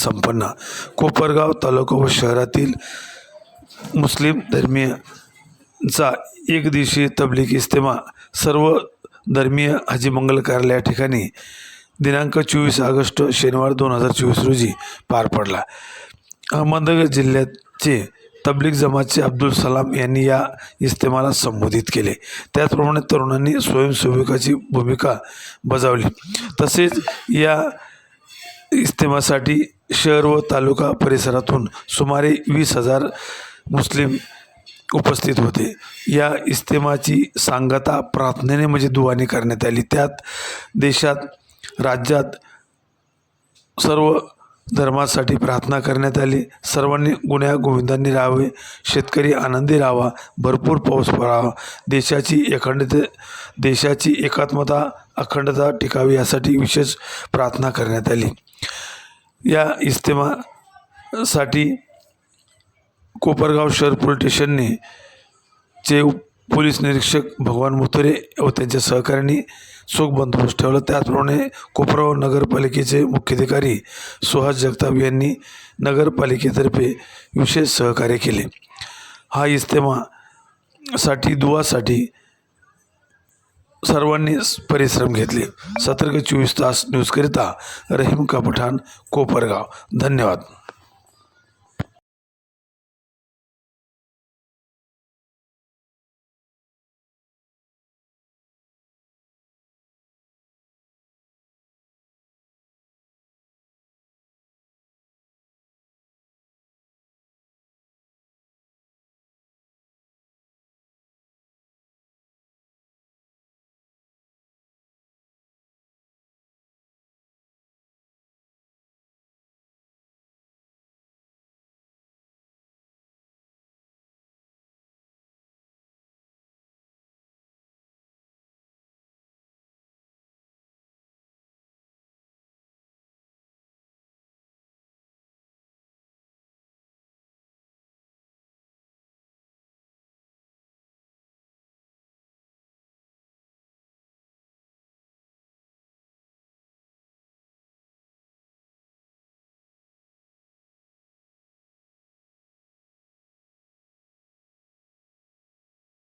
संपन्न. कोपरगाव तालुका व शहरातील मुस्लिम धर्मीयचा एक दिवसीय तबलीग इस्तेमा सर्व धर्मीय हाजीमंगल कार्यालय या ठिकाणी दिनांक चोवीस ऑगस्ट शनिवार दोन हजार चोवीस रोजी पार पडला. अहमदनगर जिल्ह्याचे तबलीग जमातचे अब्दुल सलाम यांनी या इस्तेमाला संबोधित केले. त्याचप्रमाणे तरुणांनी स्वयंसेविकाची भूमिका बजावली. तसेच या इस्तेमासाठी शहर व तालुका परिसरातून सुमारे वीस हजार मुस्लिम उपस्थित होते. या इस्तेमाची सांगता प्रार्थनेने म्हणजे दुवाने करण्यात आली. त्यात देशात राज्यात सर्व धर्मासाठी प्रार्थना करण्यात आली. सर्वांनी गुण्या गोविंदांनी राहावे. शेतकरी आनंदी राहावा. भरपूर पाऊस पडावा. देशाची अखंडित देशाची एकात्मता अखंडता टिकावी यासाठी विशेष प्रार्थना करण्यात आली. या इस्तेमासाठी कोपरगाव शहर पोलीस स्टेशनने चे पोलीस निरीक्षक भगवान मुतरे व त्यांच्या सहकाऱ्यांनी चोख बंदोबस्त ठेवला. त्याचप्रमाणे कोपरगाव नगरपालिकेचे मुख्याधिकारी सुहास जगताप यांनी नगरपालिकेतर्फे विशेष सहकार्य केले. हा इस्तेमा साठी दुवासाठी सर्वांनी परिश्रम घेतले. सतर्क चोवीस तास न्यूजकरिता रहीम का पठाण कोपरगाव. धन्यवाद.